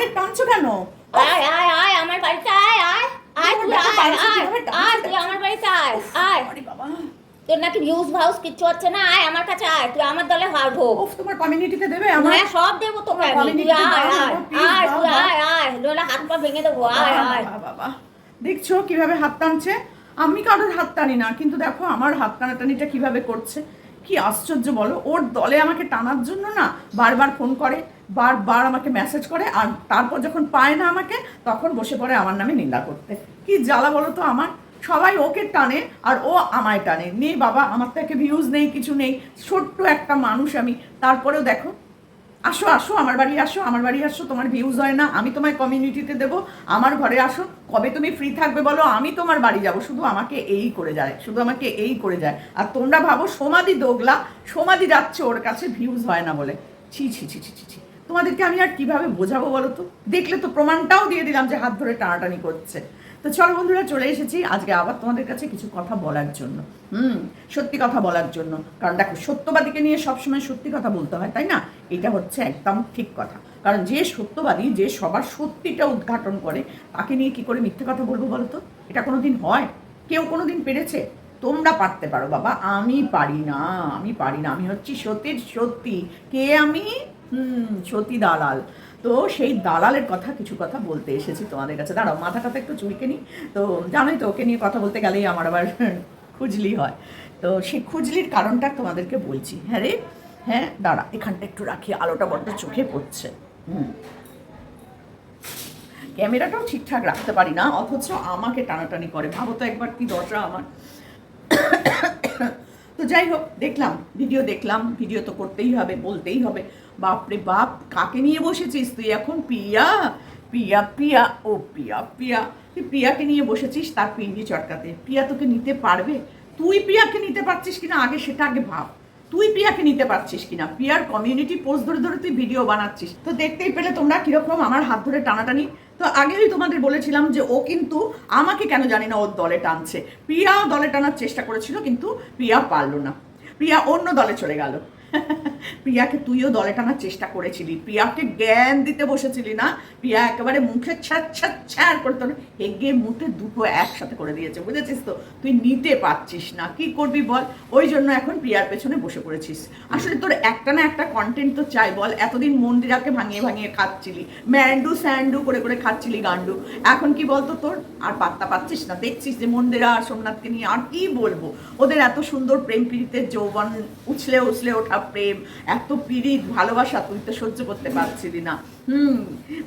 আরে টানছো কেন? আয় আয় আয় আমার বাড়িতে আয় আয় আয় তুই আয় আয় আয় তুই আমার বাড়িতে আয় আয়। বাবা। তোর নাকি ভিউজ ভাউজ কিচ্ছু হচ্ছে না? আয় আমার কাছে আয় তুই আমার দলে হার ঢোক ওফ তোমার কমিউনিটিতে দেবে আমার? হ্যাঁ সব দেবো তোকে আমি তুই আয় আয় আয় তুই আয় আয় নইলে হাত পা ভেঙে দেবো আয় আয়। বাবা, বাবা। দেখছ কীভাবে হাত টানছে? আমি কারোর হাত টানি না কিন্তু দেখো আমার হাত টানাটানিটা কীভাবে করছে? কি আশ্চর্য বলো? ওর দলে আমাকে টানার জন্য না বারবার ফোন করে। বারবার আমাকে মেসেজ করে আর তারপর যখন পায় না আমাকে, তখন বসে পড়ে আমার নামে নিন্দা করতে। কি জ্বালা বলো তো আমার? সবাই ওকে টানে আর ও আমায় টানে। নেই বাবা, আমার থেকে ভিউজ নেই, কিছু নেই। ছোট্ট একটা মানুষ আমি। তারপরেও দেখো, আসো আসো, আমার বাড়ি আসো, আমার বাড়ি আসো, তোমার ভিউজ হয় না, আমি তোমায় কমিউনিটিতে দেবো, আমার ঘরে আসো। কবে তুমি ফ্রি থাকবে বলো, আমি তোমার বাড়ি যাব। শুধু আমাকে এই করে যায়, শুধু আমাকে এই করে যায়। আর তোমরা ভাবো, সমাধি দোগলা, সমাধি যাচ্ছে ওর কাছে ভিউজ হয় না বলে। ছি ছি ছি ছি ছি ছি। তোমাদেরকে আমি আর কীভাবে বোঝাবো বলো তো? দেখলে তো প্রমাণটাও দিয়ে দিলাম যে হাত ধরে টানাটানি করছে। তো চলো বন্ধুরা, চলে এসেছি। আজকে আবার তোমাদের কাছে কিছু কথা বলার জন্য। হুম, সত্যি কথা বলার জন্য। কারণ দেখো, সত্যবাদীকে নিয়ে সবসময় সত্যি কথা বলতে হয়, তাই না? এটা হচ্ছে একদম ঠিক কথা। কারণ যে সত্যবাদী, যে সবার সত্যিটা উদ্ঘাটন করে, তাকে নিয়ে কি করে মিথ্যে কথা বলব বলো তো? এটা কোনোদিন হয়? কেউ কোনোদিন পেরেছে? তোমরা পারতে পারো, বাবা। আমি পারি না, আমি পারি না। আমি হচ্ছি সত্যির সত্যি। কে আমি? হুম সতী দালাল। তো সেই দালালের কথা কিছু কথা বলতে এসেছি তোমাদের কাছে। দাঁড়াও, মাথাটা তো একটু চুলকে নিই। তো জানোই তো, ওকে নিয়ে কথা বলতে গেলেই আমার আবার খুজলি হয়। তো সেই খুজলির কারণটা তোমাদেরকে বলছি। হ্যাঁ রে? হ্যাঁ দাঁড়া, এখানটা একটু রাখি, আলোটা বড্ড চোখে পড়ছে। হুম। ক্যামেরাটাও ঠিকঠাক রাখতে পারি না, অথচ আমাকে টানাটানি করে। ভাবো তো একবার কি দশা আমার। তো যাই হোক, দেখলাম, ভিডিও দেখলাম, ভিডিও তো করতেই হবে, বলতেই হবে। বাপরে বাপ, কাকে নিয়ে বসেছিস তুই এখন? পিয়া পিয়া পিয়া, ও পিয়া পিয়া। তুই পিয়াকে নিয়ে বসেছিস তার পিন্ডি চটকাতে। পিয়া তোকে নিতে পারবে? তুই পিয়াকে নিতে পারছিস কিনা? আগে সেটা আগে ভাব। তুই পিয়াকে নিতে পারছিস কিনা? পিয়ার কমিউনিটি পোস্ট ধরে ধরে তুই ভিডিও বানাচ্ছিস। তো দেখতেই পেলে তোমরা কীরকম আমার হাত ধরে টানাটানি। তো আগেই তোমাদের বলেছিলাম যে ও কিন্তু আমাকে কেন জানি না ওর দলে টানছে। প্রিয়া দলে টানার চেষ্টা করেছিল কিন্তু প্রিয়া পারল না। প্রিয়া অন্য দলে চলে গেল। প্রিয়াকে তুইও দলে টানার চেষ্টা করেছিলি। প্রিয়াকে জ্ঞান দিতে বসেছিলি না? প্রিয়া একেবারে মুখে ছ্যাট ছ্যাট ছ্যাট করে তোর হেগে মুখে দুটো একসাথে করে দিয়েছে, বুঝেছিস তো? তুই নিতে পারছিস না। কি করবি বল? ওই জন্য এখন প্রিয়ার পেছনে বসে পড়েছিস। আসলে তোর একটা না একটা কন্টেন্ট তো চাই বল। এতদিন মন্দিরাকে ভাঙিয়ে ভাঙিয়ে খাচ্ছিলি। ম্যান্ডু স্যান্ডু করে করে খাচ্ছিলি গান্ডু। এখন কি বলতো তোর? আর পাত্তা পাচ্ছিস না। দেখছিস যে মন্দিরা আর সোমনাথকে নিয়ে আর কি বলব? ওদের এত সুন্দর প্রেম পীড়িতের যৌবন উছলে উছলে ওঠা প্রেম, এত পীড়িত ভালোবাসা তুই তো সহ্য করতে পারছিলি না। হুম,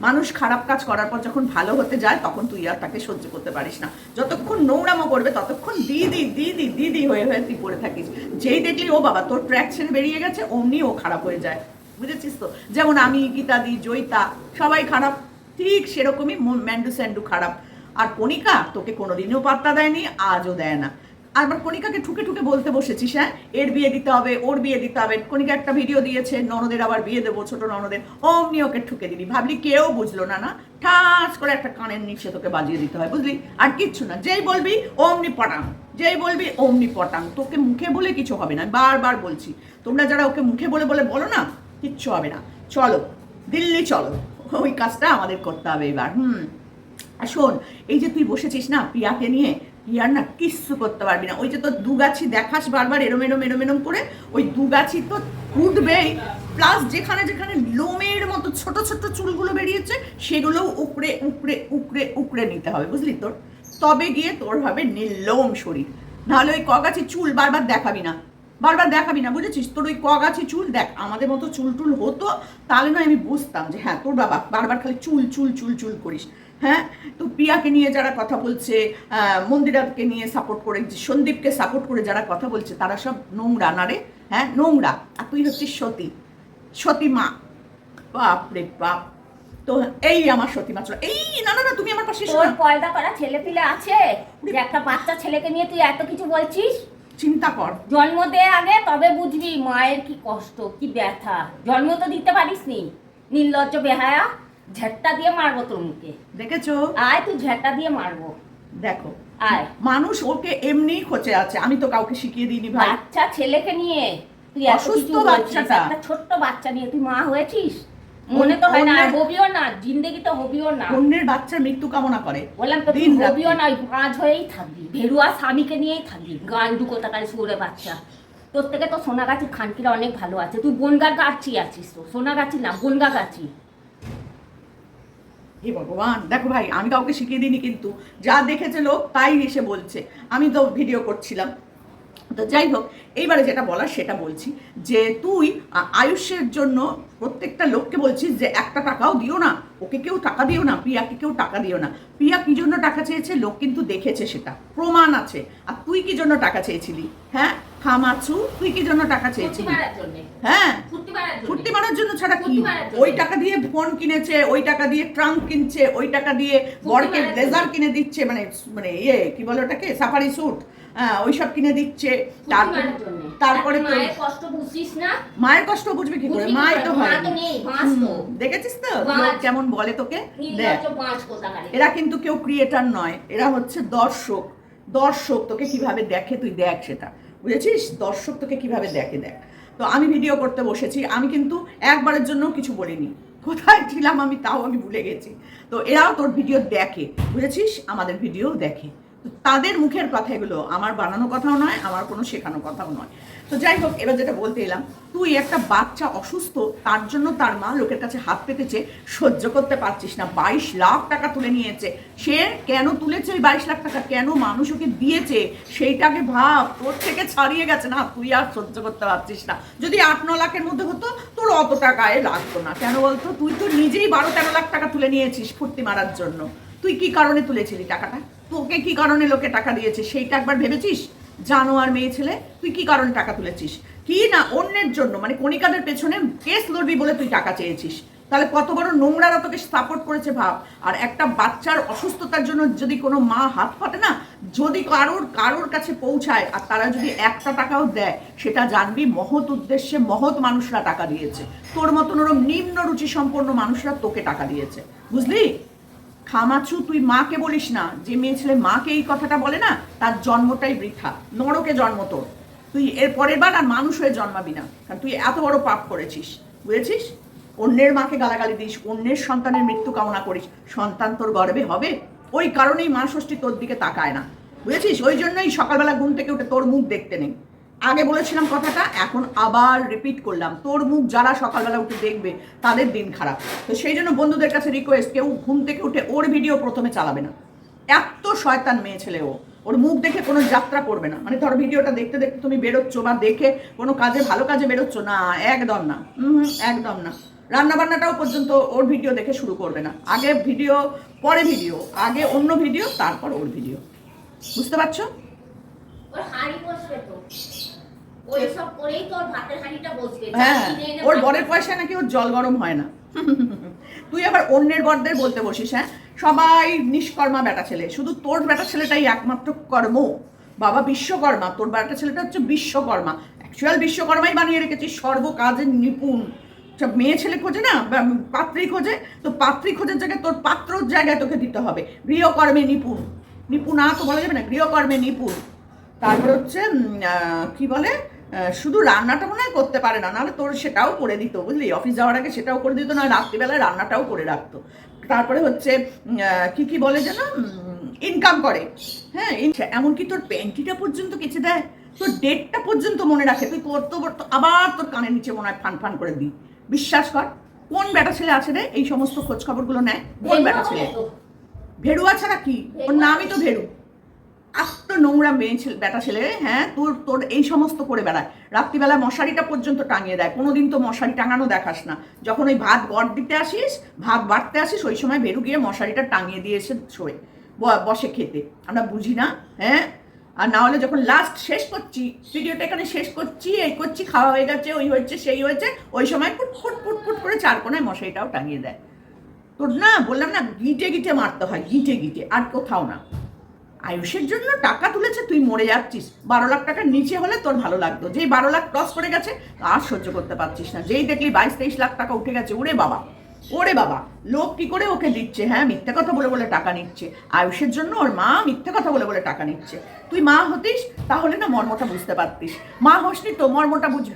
মানুষ খারাপ কাজ করার পর যখন ভালো হতে যায়, তখন তুই আর তাকে সহ্য করতে পারিস না। যতক্ষণ নোংরামো করবে, ততক্ষণ দিদি দিদি দিদি হয়ে হয়ে তুই পড়ে থাকিস। যেই দেখলি, ও বাবা, তোর ট্র্যাক ছেড়ে বেরিয়ে গেছে, অমনি ও খারাপ হয়ে যায়। বুঝেছিস তো? যেমন আমি গীতাদি জয়িতা, সবাই খারাপ, ঠিক সেরকমই ম্যান্ডু স্যান্ডু খারাপ। আর কণিকা তোকে কোনোদিনও পাত্তা দেয়নি, আজও দেয় না। আবার কণিকাকে ঠুকে ঠুকে বলতে বসেছিস হ্যাঁ? এর বিয়ে দিতে হবে, ওর বিয়ে দিতে হবে। কণিকা একটা ভিডিও দিয়েছে, ননদের আবার বিয়ে দেবো, ছোট ননদের। অমনি ওকে ঠুকে দিবি। ভাবলি কেউ বুঝলো না না? ঠাস করে একটা কানের নিচে তোকে বাজিয়ে দিতে হয়, বুঝলি? আর কিচ্ছু না। যেই বলবি, অমনি পটাং। যেই বলবি, অমনি পটাং। তোকে মুখে বলে কিছু হবে না। বারবার বলছি। তোমরা যারা ওকে মুখে বলে বলে বলো না, কিচ্ছু হবে না। চলো, দিল্লি চলো। ওই কাজটা আমাদের করতে হবে এবার, হুম। শোন, এই যে তুই বসেছিস না, প্রিয়াকে নিয়ে প্রিয়ার না কিচ্ছু করতে পারবি না। ওই যে তোর দুগাছি দেখাস বারবার, এরম এরম এরম এরম করে, ওই দুগাছি তো উঠবেই প্লাস যেখানে যেখানে লোমের মতো ছোট ছোট চুলগুলো বেরিয়েছে, সেগুলোও উপড়ে উপড়ে উপড়ে উপড়ে নিতে হবে, বুঝলি তোর? তবে গিয়ে তোর হবে নির্লোম শরীর। নাহলে ওই কগাছি চুল বারবার দেখাবি না। বারবার দেখাবি না, বুঝেছিস? তোর ওই কগাছি চুল দেখ, আমাদের মতো চুল টুল হতো, তাহলে না আমি বুঝতাম যে হ্যাঁ তোর বাবা বারবার খালি চুল চুল চুল চুল করিস। হ্যাঁ? তো প্রিয়াকে নিয়ে যারা কথা বলছে মন্দিরাকে নিয়ে সাপোর্ট করে সন্দীপকে সাপোর্ট করে যারা কথা বলছে তারা সব নোংরা না রে? হ্যাঁ? নোংরা। আর তুই হচ্ছিস সতী। সতী মা। বাপ রে বাপ। তো এই আমার সতী মা চলো এই না না না তুমি আমার পাশে তোর পয়দা করা ছেলে পিলে আছে যে একটা বাচ্চা ছেলেকে নিয়ে তুই এত কিছু বলছিস? চিন্তা কর। জন্ম দে আগে তবে বুঝবি মায়ের কি কষ্ট কি ব্যথা। জন্ম তো দিতে পারিস নি নির্লজ্জ বেহায়া। ঝেট্টা দিয়ে মারবো তোর মুখে দেখেছ? আয় তুই ঝেট্টা দিয়ে মারবো। দেখো আয়। মানুষ ওকে এমনিই খোঁচে আছে আমি তো কাউকে শিখিয়ে দিইনি ভাই। বাচ্চা ছেলেকে নিয়ে তুই অসুস্থ বাচ্চাটা। একটা ছোট্ট বাচ্চা নিয়ে তুই মা হয়েছিস? মনে তো হয় না অন্যের- হবিও না জিন্দেগি তো হবিও না। অন্যের বাচ্চার মৃত্যু কামনা করে। বললাম তো তুই হবিও না ওই পাঁচ হয়েই থাকবি ভেরুয়া স্বামীকে নিয়েই থাকবি। গান কোথাকার সুরে বাচ্চা। তোর থেকে তো সোনাগাছি খানকিরা অনেক ভালো আছে। তুই বনগা গাছি আছিস তো সোনাগাছি না বনগা গাছি। হে ভগবান, দেখো ভাই, আমি কাউকে শিখিয়ে দিইনি কিন্তু। যা দেখেছে লোক, তাই এসে বলছে। আমি তো ভিডিও করছিলাম। তো যাই হোক, এইবারে যেটা বলার সেটা বলছি যে তুই আয়ুষের জন্য প্রত্যেকটা লোককে বলছিস যে একটা টাকাও দিও না, ওকে কেউ টাকা দিও না, প্রিয়াকে কেউ টাকা দিও না। প্রিয়া কি জন্য টাকা চেয়েছে? লোক কিন্তু দেখেছে সেটা। প্রমাণ আছে। আর তুই কি জন্য টাকা চেয়েছিলি? হ্যাঁ? খামাচু তুই কি জন্য টাকা চেয়েছিলি? হ্যাঁ ফুর্তি মারার জন্য। ছাড়া কি। ওই টাকা দিয়ে ফোন কিনেছে ওই টাকা দিয়ে ট্রাঙ্ক কিনছে ওই টাকা দিয়ে বরকে ব্লেজার কিনে দিচ্ছে মানে মানে ইয়ে কি বলে ওটাকে? সাফারি স্যুট ওইসব কিনে দিচ্ছে। তারপরে তো মায়ের কষ্ট বুঝছিস না? মায়ের কষ্ট বুঝবে কি করে? মাই তো হয়। দেখেছিস তো? কেমন বলে তোকে। এরা কিন্তু কেউ ক্রিয়েটার নয় এরা হচ্ছে দর্শক। দর্শক তোকে কীভাবে দেখে তুই দেখ সেটা। বুঝেছিস? দর্শক তোকে কীভাবে দেখে দেখ। তো আমি ভিডিও করতে বসেছি। আমি কিন্তু একবারের জন্য কিছু বলিনি। কোথায় ছিলাম আমি তাও আমি ভুলে গেছি। তো এরাও তোর ভিডিও দেখে। বুঝেছিস? আমাদের ভিডিও দেখে। তাদের মুখের কথা এগুলো আমার বানানো কথাও নয়, আমার কোনো শেখানো কথাও নয়। তো যাই হোক, এবার যেটা বলতে এলাম, তুই একটা বাচ্চা অসুস্থ, তার জন্য তার মা লোকের কাছে হাত পেতেছে, সহ্য করতে পারছিস না, বাইশ লাখ টাকা তুলে নিয়েছে। সে কেন তুলেছে ওই বাইশ লাখ টাকা? কেন মানুষ ওকে দিয়েছে? সেইটাকে ভাব, তোর থেকে ছাড়িয়ে গেছে না, তুই আর সহ্য করতে পারছিস না। যদি আট, ন লাখের মধ্যে হতো, তোর অত টাকায় লাগতো না। কেন বলতো? তুই তো নিজেই বারো, তেরো লাখ টাকা তুলে নিয়েছিস ফুর্তি মারার জন্য। তুই কি কারণে তুলেছিলি টাকাটা? তোকে কি কারণে লোকে টাকা দিয়েছে সেইটা একবার ভেবেছিস? জানো আর মেয়ে ছেলে, তুই কি কারণে টাকা তুলেছিস? কি না অন্যের জন্য মানে কণিকাদের পেছনে কেস লড়বি বলে তুই টাকা চেয়েছিস? তাহলে কত বড় নোংরারা তোকে সাপোর্ট করেছে ভাব। আর একটা বাচ্চার অসুস্থতার জন্য যদি কোনো মা হাত পাতে না, যদি কারোর কারোর কাছে পৌঁছায়, আর তারা যদি একটা টাকাও দেয়, সেটা জানবি মহৎ উদ্দেশ্যে মহৎ মানুষরা টাকা দিয়েছে। তোর মতন ওরম নিম্ন রুচি সম্পন্ন মানুষরা তোকে টাকা দিয়েছে। বুঝলি? খামাচু, তুই মাকে বলিস না। যে মেয়ে ছেলে মাকে এই কথাটা বলে না, তার জন্মটাই বৃথা। নরকে জন্ম তোর। তুই এর পরের বার আর মানুষ হয়ে জন্মাবি না। কারণ তুই এত বড় পাপ করেছিস। বুঝেছিস? অন্যের মাকে গালাগালি দিস, অন্যের সন্তানের মৃত্যু কামনা করিস। সন্তান তোর গর্বে হবে। ওই কারণেই মা ষষ্ঠী তোর দিকে তাকায় না। বুঝেছিস? ওই জন্যই সকালবেলা ঘুম থেকে উঠে তোর মুখ দেখতে নেই। আগে বলেছিলাম কথাটা, এখন আবার রিপিট করলাম। তোর মুখ যারা সকালবেলা উঠে দেখবে, তাদের দিন খারাপ। তো সেই জন্য বন্ধুদের কাছে রিকোয়েস্ট কেউ ঘুম থেকে উঠে ওর ভিডিও প্রথমে চালাবে না। এত শয়তান মেয়ে ছেলে ও। ওর মুখ দেখে কোনো যাত্রা করবে না। মানে ধর ভিডিওটা দেখতে দেখতে তুমি বেরোচ্ছ বা দেখে কোনো কাজে, ভালো কাজে বেরোচ্ছ, না, একদম না। একদম না। রান্না বান্নাটাও পর্যন্ত ওর ভিডিও দেখে শুরু করবে না। আগে ভিডিও পরে ভিডিও আগে অন্য ভিডিও তারপর ওর ভিডিও বুঝতে পারছ? ওর বসবে তো। ভাতের হাঁড়িটা বসবে। হ্যাঁ ওর বরের পয়সা নাকি ওর জল গরম হয় না। তুই আবার অন্যের বরদের বলতে বসিস হ্যাঁ? সবাই নিষ্কর্মা বেটা ছেলে শুধু তোর বেটা ছেলেটাই একমাত্র কর্ম। বাবা বিশ্বকর্মা তোর বেটা ছেলেটা হচ্ছে বিশ্বকর্মা। অ্যাকচুয়াল বিশ্বকর্মাই বানিয়ে রেখেছিস সর্বকাজের নিপুণ। সব মেয়ে ছেলে খোঁজে না পাত্রী খোঁজে তো পাত্রী খোঁজের জায়গায় তোর পাত্রর জায়গায় তোকে দিতে হবে। গৃহকর্মে নিপুণ। নিপুণা তো বলা যাবে না গৃহকর্মে নিপুণ। তারপর হচ্ছে কি বলে? শুধু রান্নাটা মনে হয় করতে পারে না নাহলে তোর সেটাও করে দিত বুঝলি? অফিস যাওয়ার আগে সেটাও করে দিত না রাত্রিবেলায় রান্নাটাও করে রাখতো। তারপরে হচ্ছে কি কি বলে যেন? ইনকাম করে। হ্যাঁ এমনকি তোর প্যান্টিটা পর্যন্ত কেচে দেয় তোর ডেটটা পর্যন্ত মনে রাখে। তুই করতো তো তো আবার তোর কানের নিচে মনে হয় ফান ফান করে দিই। বিশ্বাস কর কোন বেটা ছেলে আছে রে এই সমস্ত খোঁজ খবরগুলো নেয়? কোন বেটা ছেলে? তো। ভেড়ুয়া ছাড়া কি? ওর নামই তো ভেড়ু আস্ত নোংরা মেয়ে ছেলে, বেটা ছেলে হ্যাঁ তোর তোর এই সমস্ত করে বেড়ায়। রাত্রিবেলা মশারিটা পর্যন্ত টাঙিয়ে দেয়। কোনোদিন তো মশারি টাঙানো দেখাস না। যখন ওই ভাত গড় দিতে আসিস, ভাত বাড়তে আসিস, ওই সময় বেরু গিয়ে মশারিটা টাঙিয়ে দিয়ে এসে শোয়। বসে খেতে। আমরা বুঝি না হ্যাঁ? আর না হলে যখন লাস্ট শেষ করছি ভিডিওটা এখানে শেষ করছি, এই করছি, খাওয়া হয়ে গেছে, ওই হয়েছে, সেই হয়েছে, ওই সময় ফুট ফুট ফুট ফুট করে চার কোনায় মশারিটাও টাঙিয়ে দেয়। তোর না, বললাম না, গিটে গিটে মারতে হয়, গিটে গিটে, আর কোথাও না। আয়ুষের জন্য টাকা তুলেছে, তুই মরে যাচ্ছিস। বারো লাখ টাকার নিচে হলে তোর ভালো লাগতো। যেই বারো লাখ ক্রস করে গেছে, আর সহ্য করতে পারছিস না। যেই দেখলি বাইশ তেইশ লাখ টাকা উঠে গেছে, ওরে বাবা ওরে বাবা লোক কি করে ওকে দিচ্ছে হ্যাঁ? মিথ্যে কথা বলে বলে টাকা নিচ্ছে। আয়ুষের জন্য ওর মা মিথ্যে কথা বলে বলে টাকা নিচ্ছে। তুই মা হতিস, তাহলে না মর্মটা বুঝতে পারতিস। মা হসনি তো, মর্মটা বুঝবি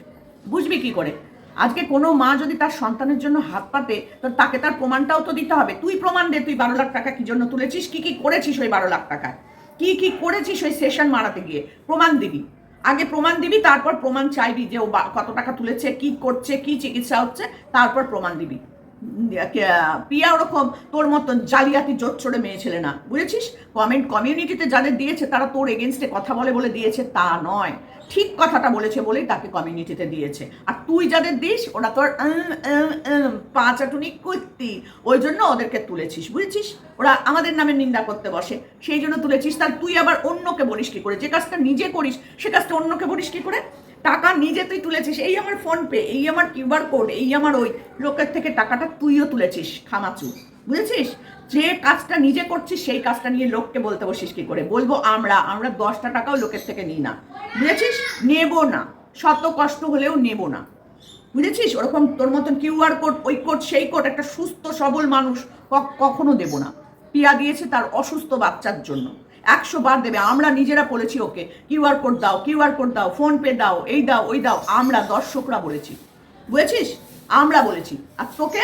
বুঝবি কি করে? আজকে কোনো মা যদি তার সন্তানের জন্য হাত পাতে, তো তাকে তার প্রমাণটাও তো দিতে হবে। তুই প্রমাণ দে, তুই বারো লাখ টাকা কি জন্য তুলেছিস? কি কি করেছিস ওই বারো লাখ টাকায়? কি কি করেছিস ওই সেশন মারাতে গিয়ে? প্রমাণ দিবি। আগে প্রমাণ দিবি, তারপর প্রমাণ চাইবি যে ও কত টাকা তুলেছে, কি করছে, কি চিকিৎসা হচ্ছে, তারপর প্রমাণ দিবি। পিয়া ওরকম তোর মতন জালিয়াতি জোর চড়ে মেয়ে ছেলে না, বুঝেছিস? কমেন্ট কমিউনিটিতে যাদের দিয়েছে, তারা তোর এগেনস্টে কথা বলে বলে দিয়েছে, তা নয়। ঠিক কথাটা বলেছে বলেই তাকে কমিউনিটিতে দিয়েছে। আর তুই যাদের দিস ওরা তোর উম, পাঁচাটুনি করতি। ওই জন্য ওদেরকে তুলেছিস বুঝেছিস? ওরা আমাদের নামে নিন্দা করতে বসে। সেই জন্য তুলেছিস। তার তুই আবার অন্যকে বলিস কি করে? যে কাজটা নিজে করিস সে কাজটা অন্যকে বলিস কি করে? টাকা নিজে তুই তুলেছিস। এই আমার ফোন পে এই আমার কিউআর কোড এই আমার ওই লোকের থেকে টাকাটা তুইও তুলেছিস খামাচু। বুঝেছিস? যে কাজটা নিজে করছিস, সেই কাজটা নিয়ে লোককে বলতে বসিস কি করে? বলব আমরা আমরা দশটা টাকাও লোকের থেকে নিই না। বুঝেছিস? নেব না। শত কষ্ট হলেও নেব না। বুঝেছিস? ওরকম তোর মতন কিউআর কোড, ওই কোড, সেই কোড, একটা সুস্থ, সবল মানুষ কখনো দেব না। পিয়া দিয়েছে তার অসুস্থ বাচ্চার জন্য। একশো বার দেবে। আমরা নিজেরা বলেছি ওকে কিউআর কোড দাও কিউআর কোড দাও, ফোন পে দাও, এই দাও, ওই দাও। আমরা দর্শকরা বলেছি। বুঝেছিস? আমরা বলেছি। আর তোকে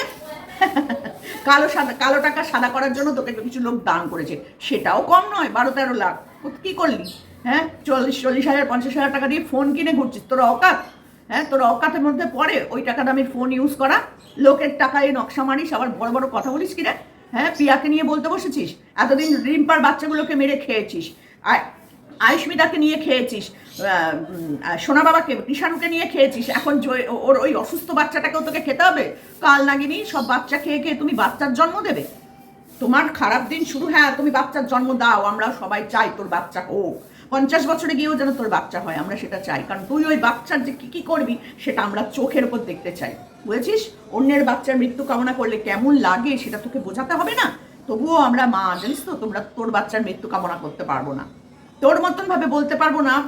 কালো সাদা, কালো টাকা সাদা করার জন্য তোকে কিছু লোক দান করেছে। সেটাও কম নয়, বারো তেরো লাখ। কি করলি? হ্যাঁ? চল্লিশ চল্লিশ হাজার, পঞ্চাশ হাজার টাকা দিয়ে ফোন কিনে ঘুরছিস। তোর অকাত হ্যাঁ? তোর অকাতের মধ্যে পড়ে ওই টাকা দামের ফোন ইউজ করা। লোকের টাকায় নকশা মারিস, আবার বড় বড় কথা বলিস কিনা হ্যাঁ? পিয়াকে নিয়ে বলতে বসেছিস? এতদিন রিম্পার বাচ্চাগুলোকে মেরে খেয়েছিস। আর আয়ুষ্মিতাকে নিয়ে খেয়েছিস সোনা বাবাকে কৃষাণুকে নিয়ে খেয়েছিস, এখন ওর ওই অসুস্থ বাচ্চাটাকেও তোকে খেতে হবে? কাল নাগিনি সব বাচ্চা খেয়ে খেয়ে তুমি বাচ্চার জন্ম দেবে। তোমার খারাপ দিন শুরু হ্যাঁ তুমি বাচ্চার জন্ম দাও, আমরা সবাই চাই তোর বাচ্চা হোক। পঞ্চাশ বছরে গিয়েও যেন তোর বাচ্চা হয়, আমরা সেটা চাই, কারণ তুই ওই বাচ্চার যে কী কী করবি, সেটা আমরা চোখের উপর দেখতে চাই। বুঝেছিস? অন্যের বাচ্চার মৃত্যু কামনা করলে কেমন লাগে, সেটা তোকে বোঝাতে হবে না? তবুও আমরা মা, জানিস তো, তোমরা তোর বাচ্চার মৃত্যু কামনা করতে পারব না। তোর মতন ভাবে বলতে পারব না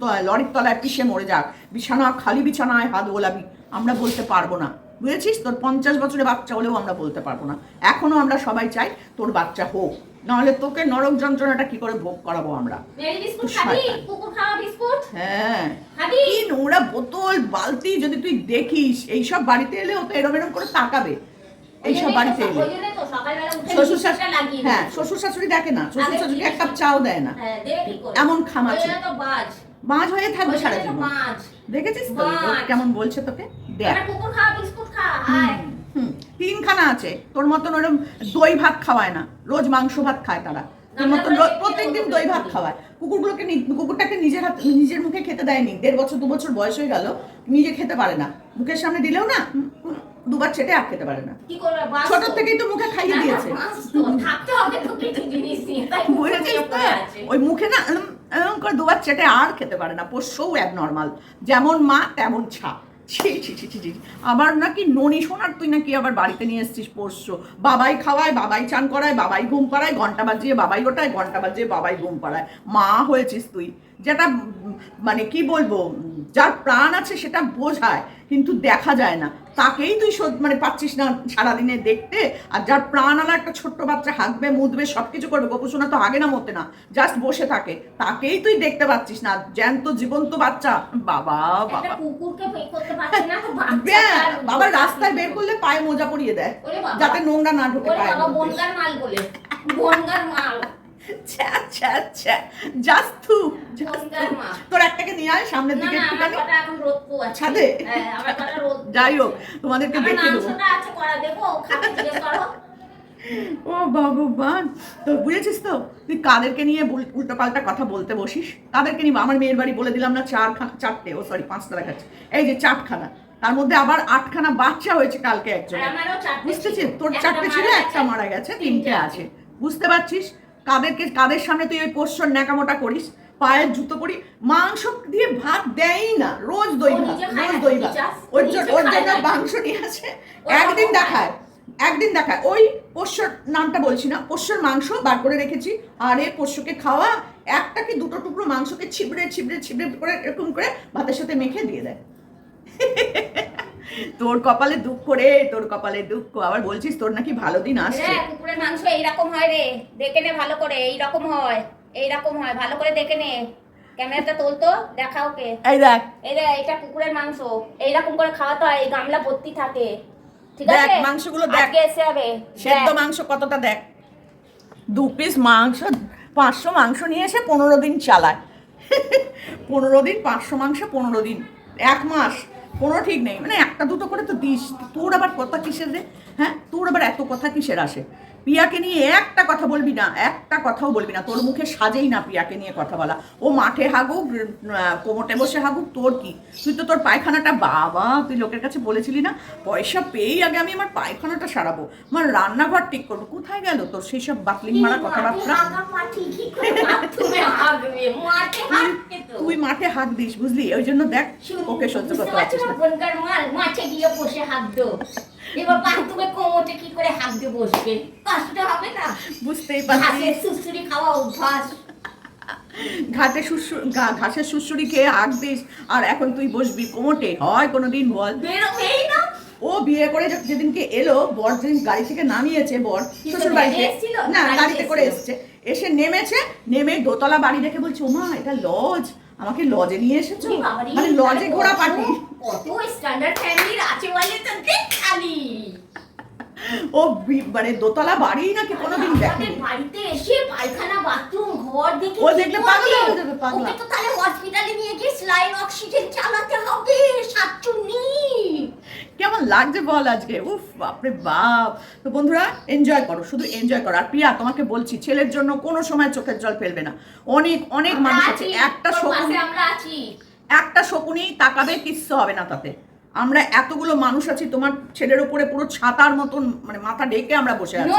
তো- লরির তলায় পিষে মরে যাক। বিছানা খালি বিছানায় হাত গোলাবি আমরা বলতে পারব না। বুঝেছিস? তোর পঞ্চাশ বছরের বাচ্চা হলেও আমরা বলতে পারব না। এখনও আমরা সবাই চাই তোর বাচ্চা হোক। নাহলে তোকে নরক যন্ত্রণাটা কি করে ভোগ করাবো আমরা? হ্যাঁ। নোংরা বোতল বালতি যদি তুই দেখিস এইসব বাড়িতে এলে ও তো এরম এরম করে তাকাবে। এইসব বাড়িতে এলে। উঠে শ্বশুর শাশুড়ি হ্যাঁ শ্বশুর শাশুড়ি দেখে না শ্বশুর শাশুড়ি এক কাপ চাও দেয় না। হ্যাঁ? এমন খামাচি। ওই জন্য তো বাজ। মাঝ হয়ে থাকবে সারা জীবন দেখেছিস তো? কেমন বলছে তোকে? দেখ। তিনখানা আছে। তোর মতন ওরম দই ভাত খাওয়ায় না। রোজ মাংস ভাত খায় তারা। তোর মতন প্রত্যেকদিন দই ভাত খাওয়ায়। কুকুরগুলোকে কুকুরটাকে নিজের হাত নিজের মুখে খেতে দেয়নি। দেড় বছর দু বছর বয়স হয়ে গেল। নিজে খেতে পারে না। মুখের সামনে দিলেও না? দুবার চেটে আর খেতে পারে না। কি করবে, ছোট থেকেই তো মুখে খাইয়ে দিয়েছে। ওই মুখে না উম করে দুবার চেটে আর খেতে পারে না। পোষ্যও নর্মাল যেমন মা তেমন ছা। ছি ছি ছি ছি ছি আবার নাকি ননি সোনার তুই নাকি আবার বাড়িতে নিয়ে এসেছিস পোষ্য। বাবাই খাওয়ায় বাবাই চান করায় বাবাই ঘুম পাড়ায় ঘণ্টা বাজিয়ে বাবাই ওটায় ঘণ্টা বাজিয়ে বাবাই ঘুম পাড়ায় মা হয়েছিস তুই। যেটা মানে কি বলব যার প্রাণ আছে সেটা বোঝায় কিন্তু দেখা যায় না। তাকেই তুই মানে পাচ্ছিস না সারাদিনে দেখতে আর যার প্রাণ আলা একটা ছোট্ট বাচ্চা হাঁকবে মুদবে সব কিছু করবে গোপুসোনা তো আগে না মতে না জাস্ট বসে থাকে। তাকেই তুই দেখতে পাচ্ছিস না জ্যান্ত জীবন্ত বাচ্চা। বাবা বাবা। বাবা রাস্তায় বের করলে পায়ে মোজা পরিয়ে দেয় যাতে নোংরা না ঢুকে পায় বনগার মাল বলে। বনগার মাল। তোর একটাকে নিয়ে আয় সামনের দিকে একটুখানি। ছাদে? হ্যাঁ, যাই হোক। তোমাদেরকে দেবো। ও ভগবান। তো বুঝেছিস তো? তুই কাদেরকে নিয়ে উল্টো পাল্টা কথা বলতে বসিস? কাদেরকে নিয়ে আমার মেয়ের বাড়ি বলে দিলাম না চারখানা চারটে ও সরি পাঁচটা দেখাচ্ছে। এই যে চারখানা তার মধ্যে আবার আটখানা বাচ্চা হয়েছে কালকে একজন বুঝতেছিস তোর চারটে ছিল একটা মারা গেছে তিনটে আছে। বুঝতে পারছিস? কাদেরকে কাদের সামনে তুই ওই পোষ্যর ন্যাকামোটা করিস? পায়ের জুতো পরি মাংস দিয়ে ভাত দেয়ই না রোজ দই ভাত রোজ দই ভাত। ওর জন্য ওর জন্য মাংস নিয়ে আসে। একদিন দেখায় একদিন দেখায়। ওই পোষ্যর নামটা বলছি না পোষ্যর মাংস বার করে রেখেছি। আর আরে পোষ্যকে খাওয়া একটা কি দুটো টুকরো মাংসকে ছিবড়ে ছিবড়ে ছিবড়ে করে এরকম করে ভাতের সাথে মেখে দিয়ে দেয়। তোর কপালে দুঃখ রে তোর কপালে দুঃখ। আবার বলছিস তোর নাকি ভালো দিন আসছে। কুকুরের মাংস এইরকম হয় রে দেখে নে ভালো করে এইরকম হয় এইরকম হয় ভালো করে দেখে নে। ক্যামেরাটা তোলতো দেখা ওকে। এই দেখ। এই রে এটা কুকুরের মাংস এইরকম করে খাওয়াতে হয় এই গামলা ভর্তি থাকে। ঠিক আছে? মাংসগুলো দেখ। আজকে এসে যাবে। সেদ্ধ দেখ। মাংস কতটা দেখ। দু পিস মাংস পাঁচশো মাংস নিয়ে এসে পনেরো দিন চালায়। পনেরো দিন পাঁচশো মাংস পনেরো দিন। এক মাস। কোনো ঠিক নেই। মানে একটা দুটো করে তো দিস। তোর আবার কথা কিসের রে? হ্যাঁ? তোর আবার এত কথা কিসের আসে? পিয়াকে নিয়ে একটা কথা বলবি না একটা কথাও বলবি না। তোর মুখে সাজেই না পিয়াকে নিয়ে কথা বলা। ও মাঠে হাগুক কোমোটে বসে হাগুক তোর কি? তুই তো তোর পায়খানাটা বাবা তুই লোকের কাছে বলেছিলি না? পয়সা পেয়েই আগে আমি আমার পায়খানাটা সারাবো। আমার রান্নাঘর ঠিক করব। কোথায় গেল তোর সেই সব বাকলিং মারা কথাবার্তা? তুই মাঠে হাত দিস বুঝলি? ওই জন্য দেখ ওকে সহ্য করতে পারছিস না এবার বাথরুমে কোমোটে কি করে হাগতে বসবে? কষ্ট হবে না? বুঝতেই পারছিস সুসুরি খাওয়া অভ্যাস। ঘাটে শুশু ঘাসের শুশুরি খেয়ে হাঁক দিস আর এখন তুই বসবি কোমোটে হয় কোনোদিন বল। বেরোবেই না। ও বিয়ে করে যেদিনকে এলো বর যেদিন গাড়ি থেকে নামিয়েছে বর শ্বশুর বাড়িতে না গাড়িতে করে এসছে। এসে নেমেছে নেমে দোতলা বাড়ি দেখে বলছে ওমা এটা লজ। আমাকে লজে নিয়ে এসেছ? মানে লজে ঘোড়া পাটি কত স্ট্যান্ডার্ড ফ্যামিলির আছে বলে তো দেখালি। ও মানে দোতলা বাড়ি নাকি কোনোদিন দেখে দেখেনি বাড়িতে এসে পায়খানা বাথরুম ঘর দেখে ও দেখলে পাগল হয়ে যাবে, পাগল। ওকে তো তাহলে হসপিটালে নিয়ে গিয়ে স্লাইন অক্সিজেন চালাতে কেমন লাগছে বল আজকে? উফ বাপরে বাপ। তো বন্ধুরা এনজয় করো শুধু এনজয় করো। আর প্রিয়া তোমাকে বলছি ছেলের জন্য কোনো সময় চোখের জল ফেলবে না। অনেক অনেক মানুষ আছে একটা শকুনি আমরা আছি। একটা শকুনি তাকাবে কিচ্ছু হবে না তাতে। আমরা এতগুলো মানুষ আছি তোমার ছেলের উপরে পুরো ছাতার মতন মানে মাথা ঢেকে আমরা বসে আছি।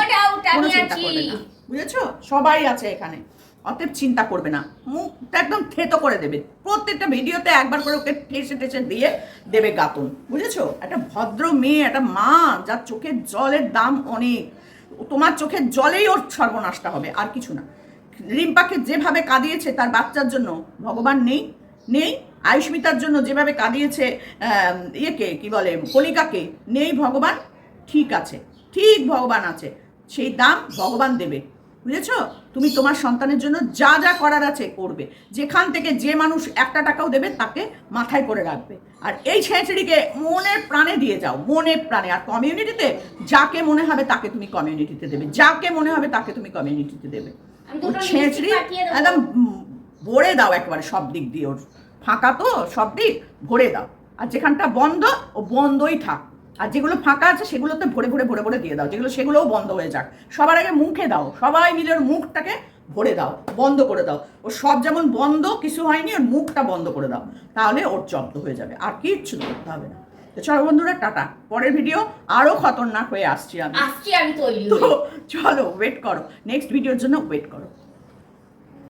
বুঝেছ? সবাই আছে এখানে। অতএব চিন্তা করবে না। মুখটা একদম থেতো করে দেবে। প্রত্যেকটা ভিডিওতে একবার করে ওকে ঠেসে ঠেসে দিয়ে দেবে গাতন বুঝেছ? একটা ভদ্র মেয়ে, একটা মা, যার চোখের জলের দাম অনেক। তোমার চোখের জলেই ওর সর্বনাশটা হবে, আর কিছু না। রিম্পাকে যেভাবে কাঁদিয়েছে তার বাচ্চার জন্য, ভগবান নেই নেই। আয়ুষ্মিতার জন্য যেভাবে কাঁদিয়েছে ইয়েকে, কি বলে কলিকাকে নেই ভগবান। ঠিক আছে, ঠিক ভগবান আছে। সেই দাম ভগবান দেবে। বুঝেছ? তুমি তোমার সন্তানের জন্য যা যা করার আছে করবে। যেখান থেকে যে মানুষ একটা টাকাও দেবে তাকে মাথায় করে রাখবে। আর এই ছেঁচড়িকে মনের প্রাণে দিয়ে যাও মনের প্রাণে। আর কমিউনিটিতে যাকে মনে হবে তাকে তুমি কমিউনিটিতে দেবে। যাকে মনে হবে তাকে তুমি কমিউনিটিতে দেবে। ছেঁচড়ি। একদম ভরে দাও একবারে সব দিক দিয়ে। ওর ফাঁকা তো সব দিক ভরে দাও। আর যেখানটা বন্ধ ও বন্ধই থাক। আর যেগুলো ফাঁকা আছে সেগুলোতে ভরে ভরে ভরে ভরে দিয়ে দাও। যেগুলো সেগুলোও বন্ধ হয়ে যাক। সবার আগে মুখে দাও। সবাই মিলে ওর মুখটাকে ভরে দাও বন্ধ করে দাও। ও সব যেমন বন্ধ কিছু হয়নি ওর মুখটা বন্ধ করে দাও। তাহলে ওর জব্দ হয়ে যাবে। আর কিচ্ছু করতে হবে না। তো চলো বন্ধুরা টাটা। পরের ভিডিও আরও খতরনাক হয়ে আসছি আমি। আসছি আমি তো চলো ওয়েট করো। নেক্সট ভিডিওর জন্য ওয়েট করো।